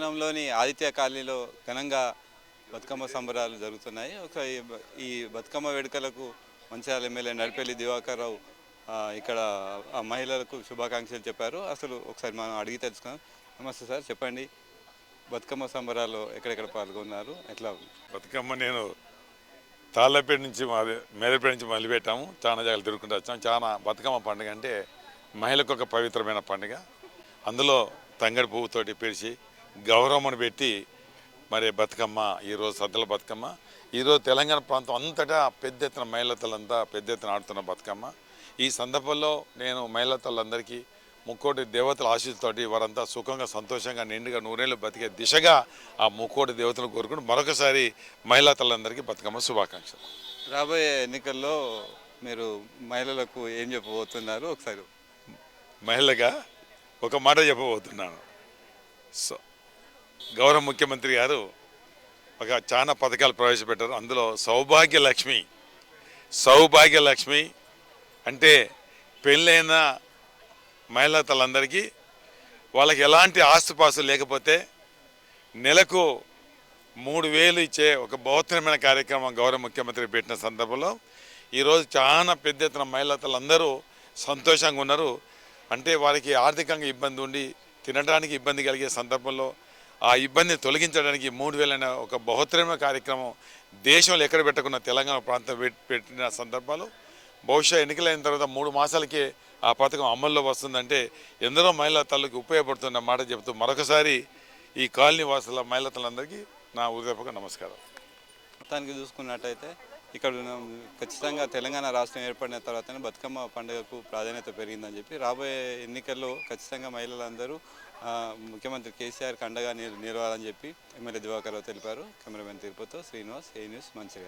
పట్టణంలోని ఆదిత్య కాలనీలో ఘనంగా బతుకమ్మ సంబరాలు జరుగుతున్నాయి. ఒక ఈ బతుకమ్మ వేడుకలకు మంచిర్యాల ఎమ్మెల్యే నడిపెల్లి దివాకర్ రావు ఇక్కడ మహిళలకు శుభాకాంక్షలు చెప్పారు. అసలు ఒకసారి మనం అడిగి తెలుసుకుందాం. నమస్తే సార్ చెప్పండి. బతుకమ్మ సంబరాల్లో ఎక్కడెక్కడ పాల్గొన్నారు? ఎట్లా బతుకమ్మ నేను తాళ్ళపేట నుంచి మేదపేట నుంచి మొదలుపెట్టాము. చాలా జాగ్రత్త తిరుగుకుంటూ వచ్చాము చాలా బతుకమ్మ పండుగ అంటే మహిళకు ఒక పవిత్రమైన పండుగ. అందులో తంగడి పువ్వుతోటి పిలిచి గౌరమ్మను పెట్టి మరి బతుకమ్మ ఈరోజు సద్దుల బతుకమ్మ. ఈరోజు తెలంగాణ ప్రాంతం అంతటా పెద్ద ఎత్తున మహిళతలంతా పెద్ద ఎత్తున ఆడుతున్న బతుకమ్మ. ఈ సందర్భంలో నేను మహిళతలందరికీ ముక్కోటి దేవతల ఆశీస్సుతోటి వారంతా సుఖంగా సంతోషంగా నిండుగా నూరేళ్ళు బతికే దిశగా ఆ ముక్కోటి దేవతలు కోరుకుని మరొకసారి మహిళా తల్లందరికీ బతుకమ్మ శుభాకాంక్షలు. రాబోయే ఎన్నికల్లో మీరు మహిళలకు ఏం చెప్పబోతున్నారు? ఒకసారి మహిళగా ఒక మాట చెప్పబోతున్నాను. సో గౌరవ ముఖ్యమంత్రి గారు ఒక చాలా పథకాలు ప్రవేశపెట్టారు. అందులో సౌభాగ్య లక్ష్మి సౌభాగ్య లక్ష్మి అంటే పెళ్ళైన మహిళా తల్లందరికీ వాళ్ళకి ఎలాంటి ఆస్తుపాస్తులు లేకపోతే నెలకు మూడు వేలు ఇచ్చే ఒక బహుత్తరమైన కార్యక్రమం గౌరవ ముఖ్యమంత్రి పెట్టిన సందర్భంలో ఈరోజు చాలా పెద్ద ఎత్తున మహిళలందరూ సంతోషంగా ఉన్నారు. అంటే వారికి ఆర్థికంగా ఇబ్బంది ఉండి తినడానికి ఇబ్బంది కలిగే సందర్భంలో ఆ ఇబ్బందిని తొలగించడానికి మూడు వేలైన ఒక బహుత్తరమైన కార్యక్రమం దేశంలో ఎక్కడ పెట్టకున్న తెలంగాణ ప్రాంతం పెట్టిన సందర్భాలు. బహుశా ఎన్నికలైన తర్వాత మూడు మాసాలకే ఆ పథకం అమల్లో వస్తుందంటే ఎందరో మహిళా తల్లికి ఉపయోగపడుతున్న మాట చెబుతూ మరొకసారి ఈ కాలనీ వాసుల మహిళా తల్లందరికీ నా ఉదయపక నమస్కారం. మొత్తానికి చూసుకున్నట్టయితే ఇక్కడ ఖచ్చితంగా తెలంగాణ రాష్ట్రం ఏర్పడిన తర్వాతనే బతుకమ్మ పండుగకు ప్రాధాన్యత పెరిగిందని చెప్పి రాబోయే ఎన్నికల్లో ఖచ్చితంగా మహిళలందరూ ముఖ్యమంత్రి కేసీఆర్కి అండగా నిలవాలని చెప్పి ఎమ్మెల్యే దివాకర్ తెలిపారు. కెమెరామెన్ తిరుపతితో శ్రీనివాస్ ఏ న్యూస్ మంచిగా